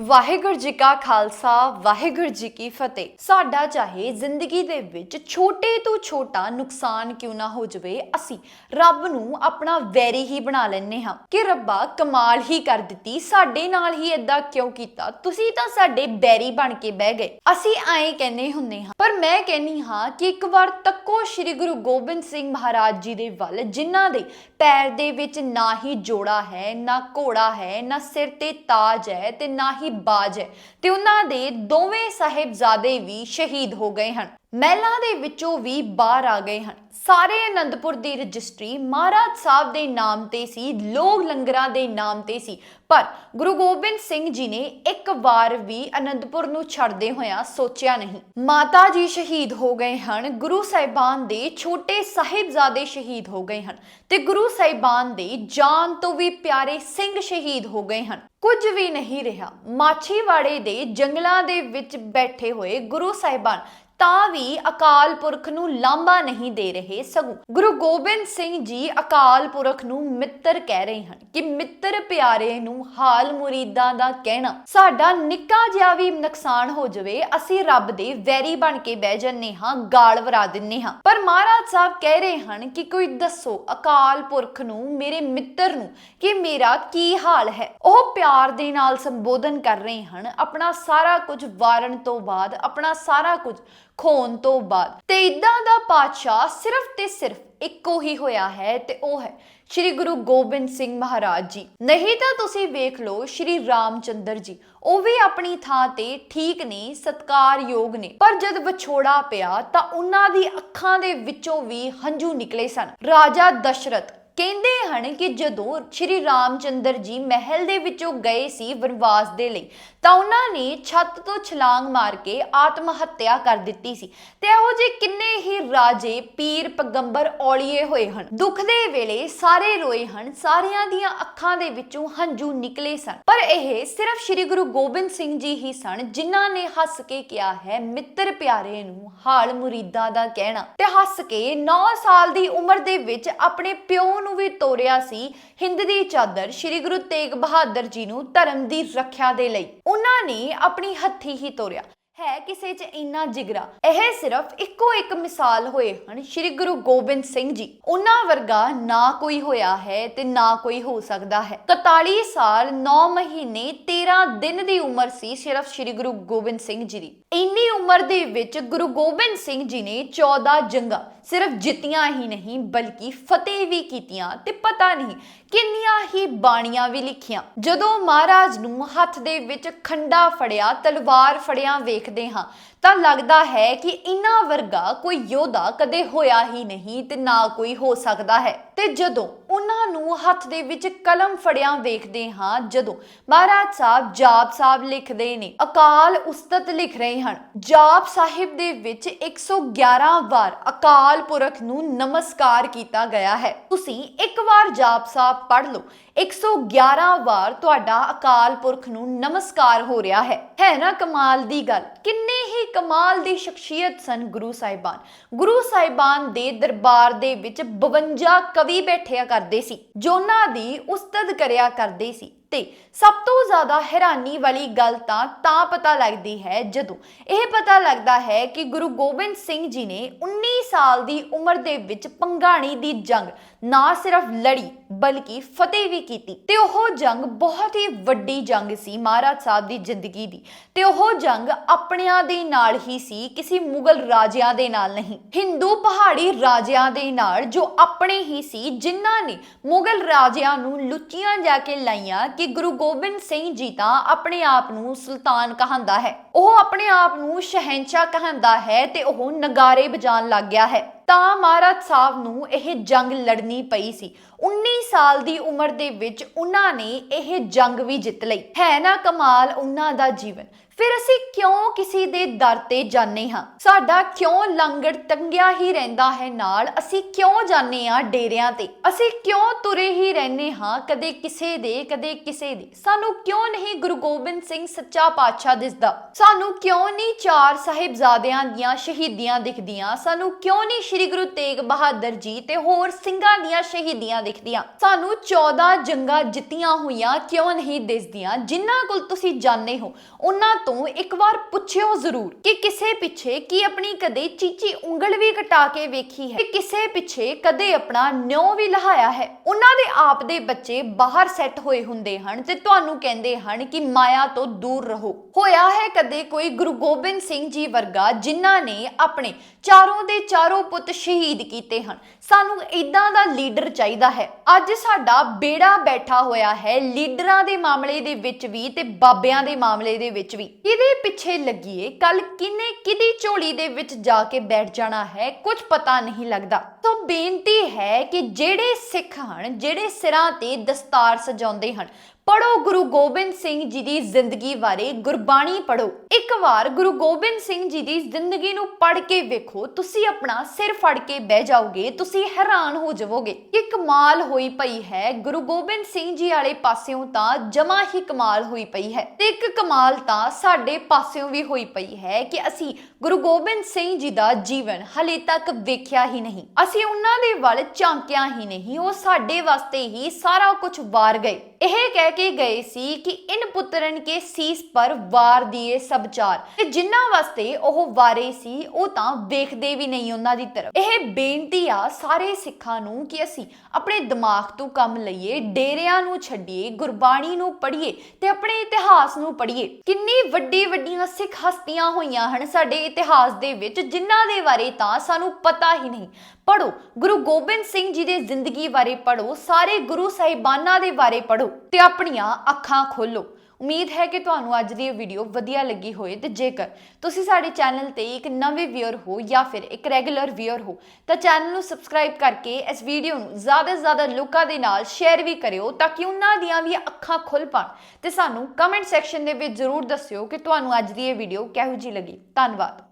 ਵਾਹਿਗੁਰੂ ਜੀ ਕਾ ਖਾਲਸਾ, ਵਾਹਿਗੁਰੂ ਜੀ ਕੀ ਫਤਿਹ। ਸਾਡਾ ਚਾਹੇ ਜ਼ਿੰਦਗੀ ਦੇ ਵਿੱਚ ਛੋਟੇ ਤੋਂ ਛੋਟਾ ਨੁਕਸਾਨ ਕਿਉਂ ਨਾ ਹੋ ਜਾਵੇ, ਅਸੀਂ ਰੱਬ ਨੂੰ ਆਪਣਾ ਵੈਰੀ ਹੀ ਬਣਾ ਲੈਨੇ ਹਾਂ ਕਿ ਰੱਬਾ ਕਮਾਲ ਹੀ ਕਰ ਦਿੱਤੀ, ਸਾਡੇ ਨਾਲ ਹੀ ਇਦਾਂ ਕਿਉਂ ਕੀਤਾ? ਤੁਸੀਂ ਤਾਂ ਸਾਡੇ ਬੈਰੀ ਬਣ ਕੇ ਬਹਿ ਗਏ। ਅਸੀਂ ਐਂ ਕਹਿੰਦੇ ਹੁੰਨੇ ਹਾਂ, ਪਰ ਮੈਂ ਕਹਿੰਨੀ ਹਾਂ ਕਿ ਇੱਕ ਵਾਰ ਤੱਕੋ ਸ੍ਰੀ ਗੁਰੂ ਗੋਬਿੰਦ ਸਿੰਘ ਮਹਾਰਾਜ ਜੀ ਦੇ ਵੱਲ, ਜਿਨ੍ਹਾਂ ਦੇ ਪੈਰ ਦੇ ਵਿੱਚ ਨਾ ਹੀ ਜੋੜਾ ਹੈ, ਨਾ ਘੋੜਾ ਹੈ, ਨਾ ਸਿਰ ਤੇ ਤਾਜ ਹੈ ਤੇ ਨਾ ਹੀ ਬਾਜ ਹੈ ਤੇ ਉਹਨਾਂ ਦੇ ਦੋਵੇਂ ਸਾਹਿਬਜ਼ਾਦੇ ਵੀ ਸ਼ਹੀਦ ਹੋ ਗਏ ਹਨ। ਮਹਿਲਾਂ ਦੇ ਵਿੱਚੋਂ ਵੀ ਬਾਹਰ ਆ ਗਏ ਹਨ। ਸਾਰੇ ਅਨੰਦਪੁਰ ਦੀ ਰਜਿਸਟਰੀ ਮਹਾਰਾਜ ਸਾਹਿਬ ਦੇ ਨਾਮ ਤੇ ਸੀ, ਲੋਕ ਲੰਗਰਾਂ ਦੇ ਨਾਮ ਤੇ ਸੀ। ਪਰ ਗੁਰੂ ਗੋਬਿੰਦ ਸਿੰਘ ਜੀ ਨੇ ਇੱਕ ਵਾਰ ਵੀ ਅਨੰਦਪੁਰ ਨੂੰ ਛੱਡਦੇ ਹੋਇਆਂ ਸੋਚਿਆ ਨਹੀਂ। ਮਾਤਾ ਜੀ ਸ਼ਹੀਦ ਹੋ ਗਏ ਹਨ। ਗੁਰੂ ਸਾਹਿਬਾਨ ਦੇ ਛੋਟੇ ਸਾਹਿਬਜ਼ਾਦੇ ਸ਼ਹੀਦ ਹੋ ਗਏ ਹਨ ਤੇ ਗੁਰੂ ਸਾਹਿਬਾਨ ਦੇ ਜਾਨ ਤੋਂ ਵੀ ਪਿਆਰੇ ਸਿੰਘ ਸ਼ਹੀਦ ਹੋ ਗਏ ਹਨ। ਕੁਝ ਵੀ ਨਹੀਂ ਰਿਹਾ। ਮਾਛੀਵਾੜੇ ਦੇ ਜੰਗਲਾਂ ਦੇ ਵਿੱਚ ਬੈਠੇ ਹੋਏ ਗੁਰੂ ਸਾਹਿਬਾਨ ਤਾਂ ਵੀ ਅਕਾਲ ਪੁਰਖ ਨੂੰ ਲਾਂਭਾ ਨਹੀਂ ਦੇ ਰਹੇ ਸਗੋਂ। ਗੁਰੂ ਗੋਬਿੰਦ ਸਿੰਘ ਜੀ ਅਕਾਲ ਪੁਰਖ ਨੂੰ ਮਿੱਤਰ ਕਹਿ ਰਹੇ ਹਨ ਕਿ ਮਿੱਤਰ ਪਿਆਰੇ ਨੂੰ ਹਾਲ ਮੁਰੀਦਾਂ ਦਾ ਕਹਿਣਾ ਸਾਡਾ ਨਿੱਕਾ ਜਿਹਾ ਵੀ ਨੁਕਸਾਨ ਹੋ ਜਾਵੇ, ਅਸੀਂ ਰੱਬ ਦੇ ਵੈਰੀ ਬਣ ਕੇ ਬਹਿ ਜੰਨੇ ਹਾਂ, ਗਾਲ ਵਰਾ ਦਿੰਨੇ ਹਾਂ। ਪਰ ਮਹਾਰਾਜ ਸਾਹਿਬ ਕਹਿ ਰਹੇ ਹਨ ਕਿ ਕੋਈ ਦੱਸੋ ਅਕਾਲ ਪੁਰਖ ਨੂੰ, ਮੇਰੇ ਮਿੱਤਰ ਨੂੰ ਕਿ ਮੇਰਾ ਕੀ ਹਾਲ ਹੈ? ਉਹ ਪਿਆਰ ਦੇ ਨਾਲ ਸੰਬੋਧਨ ਕਰ ਰਹੇ ਹਨ, ਆਪਣਾ ਸਾਰਾ ਕੁਝ ਵਾਰਨ ਤੋਂ ਬਾਅਦ, ਆਪਣਾ ਸਾਰਾ ਕੁਝ ਖੋਣ ਤੋਂ ਬਾਅਦ। ਤੇ ਇਦਾਂ ਦਾ ਪਾਤਸ਼ਾਹ ਸਿਰਫ ਤੇ ਸਿਰਫ ਇੱਕੋ ਹੀ ਹੋਇਆ ਹੈ ਤੇ ਉਹ ਹੈ ਸ਼੍ਰੀ ਗੁਰੂ ਗੋਬਿੰਦ ਸਿੰਘ ਮਹਾਰਾਜ ਜੀ। ਨਹੀਂ ਤਾਂ ਤੁਸੀਂ ਵੇਖ ਲਓ ਸ਼੍ਰੀ ਰਾਮਚੰਦਰ ਜੀ, ਉਹ ਵੀ ਆਪਣੀ ਥਾਂ ਤੇ ਠੀਕ ਨੇ, ਸਤਕਾਰਯੋਗ ਨੇ। ਪਰ ਜਦ ਵਿਛੋੜਾ ਪਿਆ ਤਾਂ ਉਹਨਾਂ ਦੀ ਅੱਖਾਂ ਦੇ ਵਿੱਚੋਂ ਵੀ ਹੰਝੂ ਨਿਕਲੇ ਸਨ। ਰਾਜਾ ਦਸ਼ਰਥ ਕਹਿੰਦੇ ਹਨ ਕਿ ਜਦੋਂ ਸ਼੍ਰੀ ਰਾਮਚੰਦਰ ਜੀ ਮਹਿਲ ਦੇ ਵਿੱਚੋਂ ਗਏ ਸੀ ਵਨਵਾਸ ਦੇ ਲਈ, ਤਾਂ ਉਹਨਾਂ ਨੇ ਛੱਤ ਤੋਂ ਛਲਾਂਗ ਮਾਰ ਕੇ ਆਤਮ ਹੱਤਿਆ ਕਰ ਦਿੱਤੀ ਸੀ। ਤੇ ਇਹੋ ਜਿਹੇ ਕਿੰਨੇ ਹੀ ਰਾਜੇ, ਪੀਰ, ਪਗੰਬਰ ਔਲੀਏ ਹੋਏ ਹਨ। ਦੁੱਖ ਦੇ ਵੇਲੇ ਸਾਰੇ ਰੋਏ ਹਨ, ਸਾਰਿਆਂ ਦੀਆਂ ਅੱਖਾਂ ਦੇ ਵਿੱਚੋਂ ਹੰਝੂ ਨਿਕਲੇ ਸਨ। ਪਰ ਇਹ ਸਿਰਫ ਸ਼੍ਰੀ ਗੁਰੂ ਗੋਬਿੰਦ ਸਿੰਘ ਜੀ ਹੀ ਸਨ, ਜਿਨ੍ਹਾਂ ਨੇ ਹੱਸ ਕੇ ਕਿਹਾ ਹੈ, ਮਿੱਤਰ ਪਿਆਰੇ ਨੂੰ ਹਾਲ ਮੁਰੀਦਾਂ ਦਾ ਕਹਿਣਾ। ਤੇ ਹੱਸ ਕੇ 9 ਸਾਲ ਦੀ ਉਮਰ ਦੇ ਵਿੱਚ ਆਪਣੇ ਪਿਓ ਨੂੰ ਵੀ ਤੋਰਿਆ ਸੀ ਹਿੰਦ ਦੀ ਚਾਦਰ ਸ਼੍ਰੀ ਗੁਰੂ ਤੇਗ ਬਹਾਦਰ ਜੀ ਨੂੰ ਧਰਮ ਦੀ ਰੱਖਿਆ ਦੇ ਲਈ। ਉਹਨਾਂ ਨੇ ਆਪਣੀ ਹੱਥੀ ਹੀ ਤੋਰਿਆ। ਹੈ ਕਿਸੇ 'ਚ ਇੰਨਾ ਜਿਗਰਾ। ਇਹ ਸਿਰਫ ਇੱਕੋ ਇੱਕ ਮਿਸਾਲ ਹੋਏ ਹਨ ਸ਼੍ਰੀ ਗੁਰੂ ਗੋਬਿੰਦ ਸਿੰਘ ਜੀ। ਉਹਨਾਂ ਵਰਗਾ ਨਾ ਕੋਈ ਹੋਇਆ ਹੈ ਤੇ ਨਾ ਕੋਈ ਹੋ ਸਕਦਾ ਹੈ। 41 ਸਾਲ 9 ਮਹੀਨੇ 13 ਦਿਨ ਦੀ ਉਮਰ ਸੀ ਸਿਰਫ ਸ਼੍ਰੀ ਗੁਰੂ ਗੋਬਿੰਦ ਸਿੰਘ ਜੀ ਦੀ। ਇੰਨੀ ਉਮਰ ਦੇ ਵਿੱਚ ਗੁਰੂ ਗੋਬਿੰਦ ਸਿੰਘ ਜੀ ਨੇ 14 ਜੰਗਾਂ ਸਿਰਫ ਜਿੱਤੀਆਂ ਹੀ ਨਹੀਂ, ਬਲਕਿ ਫਤਿਹ ਵੀ ਕੀਤੀਆਂ ਤੇ ਪਤਾ ਨਹੀਂ ਕਿੰਨੀਆਂ ਹੀ ਬਾਣੀਆਂ ਵੀ ਲਿਖੀਆਂ। ਜਦੋਂ ਮਹਾਰਾਜ ਨੂੰ ਹੱਥ ਦੇ ਵਿੱਚ ਖੰਡਾ ਫੜਿਆ, ਤਲਵਾਰ ਫੜਿਆ ਵੇਖਦੇ ਹਾਂ ਤਾਂ ਲੱਗਦਾ ਹੈ ਕਿ ਇਹਨਾਂ ਵਰਗਾ ਕੋਈ ਯੋਧਾ ਕਦੇ ਹੋਇਆ ਹੀ ਨਹੀਂ ਤੇ ਨਾ ਕੋਈ ਹੋ ਸਕਦਾ ਹੈ। ਤੇ ਜਦੋਂ ਉਹਨਾਂ ਨੂੰ ਹੱਥ ਦੇ ਵਿੱਚ ਕਲਮ ਫੜਿਆ ਵੇਖਦੇ ਹਾਂ, ਜਦੋਂ ਮਹਾਰਾਜ ਸਾਹਿਬ ਜਾਪ ਸਾਹਿਬ ਲਿਖਦੇ ਨੇ, ਅਕਾਲ ਉਸਤਤ ਲਿਖ ਰਹੇ ਹਨ। ਜਾਪ ਸਾਹਿਬ ਦੇ ਵਿੱਚ 111 ਵਾਰ ਅਕਾਲ ਪੁਰਖ ਨੂੰ ਨਮਸਕਾਰ ਕੀਤਾ ਗਿਆ ਹੈ। ਤੁਸੀਂ ਇੱਕ ਵਾਰ ਜਾਪ ਸਾਹਿਬ ਪੜ੍ਹ ਲਓ। 111 ਵਾਰ ਤੁਹਾਡਾ ਅਕਾਲ ਪੁਰਖ ਨੂੰ ਨਮਸਕਾਰ ਹੋ ਰਿਹਾ ਹੈ। ਹੈ ਨਾ ਕਮਾਲ ਦੀ ਗੱਲ। ਕਿੰਨੇ ਹੀ ਕਮਾਲ ਦੀ ਸ਼ਖਸੀਅਤ ਸਨ ਗੁਰੂ ਸਾਹਿਬਾਨ। ਗੁਰੂ ਸਾਹਿਬਾਨ ਦੇ ਦਰਬਾਰ ਦੇ ਵਿੱਚ 52 ਕਵੀ ਬੈਠਿਆ ਕਰਦੇ ਸੀ, ਜੋ ਜੋਨਾਂ ਦੀ ਉਸਤਤ ਕਰਿਆ ਕਰਦੇ ਸੀ। ਤੇ ਸਭ ਤੋਂ ਜ਼ਿਆਦਾ ਹੈਰਾਨੀ ਵਾਲੀ ਗੱਲ ਤਾਂ ਤਾਂ ਪਤਾ ਲੱਗਦੀ ਹੈ ਜਦੋਂ ਇਹ ਪਤਾ ਲੱਗਦਾ ਹੈ ਕਿ ਗੁਰੂ ਗੋਬਿੰਦ ਸਿੰਘ ਜੀ ਨੇ 19 ਸਾਲ ਦੀ ਉਮਰ ਦੇ ਵਿੱਚ ਪੰਗਾਣੀ ਦੀ ਜੰਗ ਨਾ ਸਿਰਫ ਲੜੀ, ਬਲਕਿ ਫਤਿਹ ਵੀ ਕੀਤੀ। ਤੇ ਉਹ ਜੰਗ ਬਹੁਤ ਹੀ ਵੱਡੀ ਜੰਗ ਸੀ ਮਹਾਰਾਜ ਸਾਹਿਬ ਦੀ ਜ਼ਿੰਦਗੀ ਦੀ। ਤੇ ਉਹ ਜੰਗ ਆਪਣਿਆਂ ਦੇ ਨਾਲ ਹੀ ਸੀ, ਕਿਸੇ ਮੁਗਲ ਰਾਜਿਆਂ ਦੇ ਨਾਲ ਨਹੀਂ। ਹਿੰਦੂ ਪਹਾੜੀ ਰਾਜਿਆਂ ਦੇ ਨਾਲ ਜੋ ਆਪਣੇ ਹੀ ਸੀ, ਜਿਨ੍ਹਾਂ ਨੇ ਮੁਗਲ ਰਾਜਿਆਂ ਨੂੰ ਲੁੱਚੀਆਂ ਜਾ ਕੇ ਲਾਈਆਂ ਕਿ ਗੁਰੂ ਗੋਬਿੰਦ ਸਿੰਘ ਜੀ ਤਾਂ ਆਪਣੇ ਆਪ ਨੂੰ ਸੁਲਤਾਨ ਕਹਾਂਦਾ ਹੈ। ਉਹ ਆਪਣੇ ਆਪ ਨੂੰ ਸ਼ਹਿਨशाह ਕਹਾਂਦਾ ਹੈ ਤੇ ਉਹ ਨਗਾਰੇ ਵਜਾਉਣ ਲੱਗ ਗਿਆ ਹੈ। ਤਾਂ ਮਹਾਰਾਜ ਸਾਹਿਬ ਨੂੰ ਇਹ ਜੰਗ ਲੜਨੀ ਪਈ ਸੀ। 19 ਸਾਲ ਦੀ ਉਮਰ ਦੇ ਵਿੱਚ ਉਹਨਾਂ ਨੇ ਇਹ ਜੰਗ ਵੀ ਜਿੱਤ ਲਈ। ਹੈ ਨਾ ਕਮਾਲ ਉਹਨਾਂ ਦਾ ਜੀਵਨ। ਫਿਰ ਅਸੀਂ ਕਿਉਂ ਕਿਸੇ ਦੇ ਦਰ ਤੇ ਜਾਂਦੇ ਹਾਂ? ਸਾਡਾ ਕਿਉਂ ਲੰਗੜ ਟੰਗਿਆ ਹੀ ਰਹਿੰਦਾ ਹੈ ਨਾਲ? ਅਸੀਂ ਕਿਉਂ ਜਾਂਦੇ ਹਾਂ ਡੇਰਿਆਂ ਤੇ? ਅਸੀਂ ਕਿਉਂ ਤੁਰੇ ਹੀ ਰਹਿੰਦੇ ਹਾਂ ਕਦੇ ਕਿਸੇ ਦੇ, ਕਦੇ ਕਿਸੇ ਦੇ? ਸਾਨੂੰ ਕਿਉਂ ਨਹੀਂ ਗੁਰੂ ਗੋਬਿੰਦ ਸਿੰਘ ਸੱਚਾ ਪਾਤਸ਼ਾਹ ਦਿਸਦਾ? ਸਾਨੂੰ ਕਿਉਂ ਨਹੀਂ ਚਾਰ ਸਾਹਿਬਜ਼ਾਦਿਆਂ ਦੀਆਂ ਸ਼ਹੀਦੀਆਂ ਦਿਖਦੀਆਂ? ਸਾਨੂੰ ਕਿਉਂ ਨਹੀਂ ਸ਼੍ਰੀ ਗੁਰੂ ਤੇਗ ਬਹਾਦਰ ਜੀ ਤੇ ਹੋਰ ਸਿੰਘਾਂ ਦੀਆਂ ਸ਼ਹੀਦੀਆਂ ਦਿਖਦੀਆਂ। ਸਾਨੂੰ 14 ਜੰਗਾਂ ਜਿੱਤੀਆਂ ਹੋਈਆਂ ਕਿਉਂ ਨਹੀਂ ਦਿਸਦੀਆਂ, ਜਿਨ੍ਹਾਂ ਕੋਲ ਤੁਸੀਂ ਜਾਣਦੇ ਹੋ, ਉਹਨਾਂ ਤੋਂ ਇੱਕ ਵਾਰ ਪੁੱਛਿਓ ਜ਼ਰੂਰ ਕਿ ਕਿਸੇ ਪਿੱਛੇ ਕੀ ਆਪਣੀ ਕਦੇ ਚੀਚੀ ਉਂਗਲ ਵੀ ਕਟਾ ਕੇ ਵੇਖੀ ਹੈ, ਤੇ ਕਿਸੇ ਪਿੱਛੇ ਕਦੇ ਆਪਣਾ ਨਿਉ ਵੀ ਲਹਾਇਆ ਹੈ। ਉਹਨਾਂ ਦੇ ਆਪ ਦੇ ਬੱਚੇ ਬਾਹਰ ਸੈੱਟ ਹੋਏ ਹੁੰਦੇ ਹਨ ਤੇ ਤੁਹਾਨੂੰ ਕਹਿੰਦੇ ਹਨ ਕਿ ਮਾਇਆ ਤੋਂ ਦੂਰ ਰਹੋ। ਹੋਇਆ ਹੈ ਕਦੇ ਕੋਈ ਗੁਰੂ ਗੋਬਿੰਦ ਸਿੰਘ ਜੀ ਵਰਗਾ, ਜਿਨ੍ਹਾਂ ਨੇ ਆਪਣੇ ਚਾਰੋਂ ਦੇ ਚਾਰੋਂ ਪੁੱਤ ਸ਼ਹੀਦ ਕੀਤੇ ਹਨ। ਸਾਨੂੰ ਇਦਾਂ ਦਾ ਲੀਡਰ ਚਾਹੀਦਾ ਹੈ। ਅੱਜ ਸਾਡਾ ਬੇੜਾ ਬੈਠਾ ਹੋਇਆ ਹੈ ਲੀਡਰਾਂ ਦੇ ਮਾਮਲੇ ਦੇ ਵਿੱਚ ਵੀ ਤੇ ਬਾਬਿਆਂ ਦੇ ਮਾਮਲੇ ਦੇ ਵਿੱਚ ਵੀ। ਇਹਦੇ ਪਿੱਛੇ ਲੱਗੀਏ? ਕੱਲ ਕਿਨੇ ਕਿਦੀ ਝੋਲੀ ਦੇ ਵਿੱਚ ਜਾ ਕੇ ਬੈਠ ਜਾਣਾ ਹੈ? ਕੁਝ ਪਤਾ ਨਹੀਂ ਲੱਗਦਾ। ਤੋਂ ਬੇਨਤੀ ਹੈ ਕਿ ਜਿਹੜੇ ਸਿੱਖ ਹਨ, ਜਿਹੜੇ ਸਿਰਾਂ ਤੇ ਦਸਤਾਰ ਸਜਾਉਂਦੇ ਹਨ ਪੜੋ ਗੁਰੂ ਗੋਬਿੰਦ ਸਿੰਘ ਜੀ ਦੀ ਜ਼ਿੰਦਗੀ ਬਾਰੇ ਗੁਰਬਾਣੀ ਪੜੋ ਇੱਕ ਵਾਰ ਗੁਰੂ ਗੋਬਿੰਦ ਸਿੰਘ ਜੀ ਦੀ ਜ਼ਿੰਦਗੀ ਨੂੰ ਪੜ ਕੇ ਵੇਖੋ, ਤੁਸੀਂ ਆਪਣਾ ਸਿਰ ਫੜ ਕੇ ਬਹਿ ਜਾਓਗੇ, ਤੁਸੀਂ ਹੈਰਾਨ ਹੋ ਜਾਵੋਗੇ। ਕਿ ਕਮਾਲ ਹੋਈ ਪਈ ਹੈ, ਗੁਰੂ ਗੋਬਿੰਦ ਸਿੰਘ ਜੀ ਵਾਲੇ ਪਾਸਿਓਂ ਤਾਂ ਜਮਾ ਹੀ ਕਮਾਲ ਹੋਈ ਪਈ ਹੈ। ਤੇ ਇੱਕ ਕਮਾਲ ਤਾਂ ਸਾਡੇ ਪਾਸਿਓਂ ਵੀ ਹੋਈ ਪਈ ਹੈ ਕਿ ਅਸੀਂ ਗੁਰੂ ਗੋਬਿੰਦ ਸਿੰਘ ਜੀ ਦਾ ਜੀਵਨ ਹਲੇ ਤੱਕ ਵੇਖਿਆ ਹੀ ਨਹੀਂ। ਅਸੀਂ ਉਹਨਾਂ ਦੇ ਵੱਲ ਝਾਂਕਿਆ ਹੀ ਨਹੀਂ, ਉਹ ਸਾਡੇ ਵਾਸਤੇ ਹੀ ਸਾਰਾ ਕੁਝ ਵਾਰ ਗਏ। ਇਹ ਕਹਿ ਕੇ ਗਏ ਸੀ ਕਿ ਇਨ ਪੁੱਤਰਨ ਕੇ ਸੀਸ ਪਰ ਵਾਰ ਦੀਏ ਸਭ ਚਾਰ। ਤੇ ਜਿਨ੍ਹਾਂ ਵਾਸਤੇ ਉਹ ਵਾਰੇ ਸੀ, ਉਹ ਤਾਂ ਵੇਖਦੇ ਵੀ ਨਹੀਂ ਉਹਨਾਂ ਦੀ ਤਰਫ। ਇਹ ਬੇਨਤੀ ਆ ਸਾਰੇ ਸਿੱਖਾਂ ਨੂੰ ਕਿ ਅਸੀਂ ਆਪਣੇ ਦਿਮਾਗ ਤੋਂ ਕੰਮ ਲਈਏ, ਡੇਰਿਆਂ ਨੂੰ ਛੱਡੀਏ, ਗੁਰਬਾਣੀ ਨੂੰ ਪੜ੍ਹੀਏ ਤੇ ਆਪਣੇ ਇਤਿਹਾਸ ਨੂੰ ਪੜ੍ਹੀਏ। ਕਿੰਨੀ ਵੱਡੀ ਵੱਡੀਆਂ ਸਿੱਖ ਹਸਤੀਆਂ ਹੋਈਆਂ ਹਨ ਸਾਡੇ ਇਤਿਹਾਸ ਦੇ ਵਿੱਚ ਜਿਨ੍ਹਾਂ ਦੇ ਬਾਰੇ ਤਾਂ ਸਾਨੂੰ ਪਤਾ ਹੀ ਨਹੀਂ। ਪੜੋ ਗੁਰੂ ਗੋਬਿੰਦ ਸਿੰਘ ਜੀ ਦੀ ਜ਼ਿੰਦਗੀ ਬਾਰੇ ਪੜੋ ਸਾਰੇ ਗੁਰੂ ਸਾਹਿਬਾਨਾਂ ਦੇ ਬਾਰੇ ਪੜੋ ਤੇ ਆਪਣੀਆਂ ਅੱਖਾਂ ਖੋਲੋ ਉਮੀਦ ਹੈ ਕਿ ਤੁਹਾਨੂੰ ਅੱਜ ਦੀ ਇਹ ਵੀਡੀਓ ਵਧੀਆ ਲੱਗੀ ਹੋਏ ਤੇ ਜੇਕਰ ਤੁਸੀਂ ਸਾਡੇ ਚੈਨਲ ਤੇ ਇੱਕ ਨਵੇਂ ਵਿਊਅਰ ਹੋ ਜਾਂ ਫਿਰ ਇੱਕ ਰੈਗੂਲਰ ਵਿਊਅਰ ਹੋ, ਤਾਂ ਚੈਨਲ ਨੂੰ ਸਬਸਕ੍ਰਾਈਬ ਕਰਕੇ ਇਸ ਵੀਡੀਓ ਨੂੰ ਜ਼ਿਆਦਾ ਤੋਂ ਜ਼ਿਆਦਾ ਲੋਕਾਂ ਦੇ ਨਾਲ ਸ਼ੇਅਰ ਵੀ ਕਰਿਓ ਤਾਂ ਕਿ ਉਹਨਾਂ ਦੀਆਂ ਵੀ ਅੱਖਾਂ ਖੁੱਲ ਪਾਣ ਤੇ ਸਾਨੂੰ ਕਮੈਂਟ ਸੈਕਸ਼ਨ ਦੇ ਵਿੱਚ ਜ਼ਰੂਰ ਦੱਸਿਓ ਕਿ ਤੁਹਾਨੂੰ ਅੱਜ ਦੀ ਇਹ ਵੀਡੀਓ ਕਿਹੋ ਜਿਹੀ ਲੱਗੀ। ਧੰਨਵਾਦ।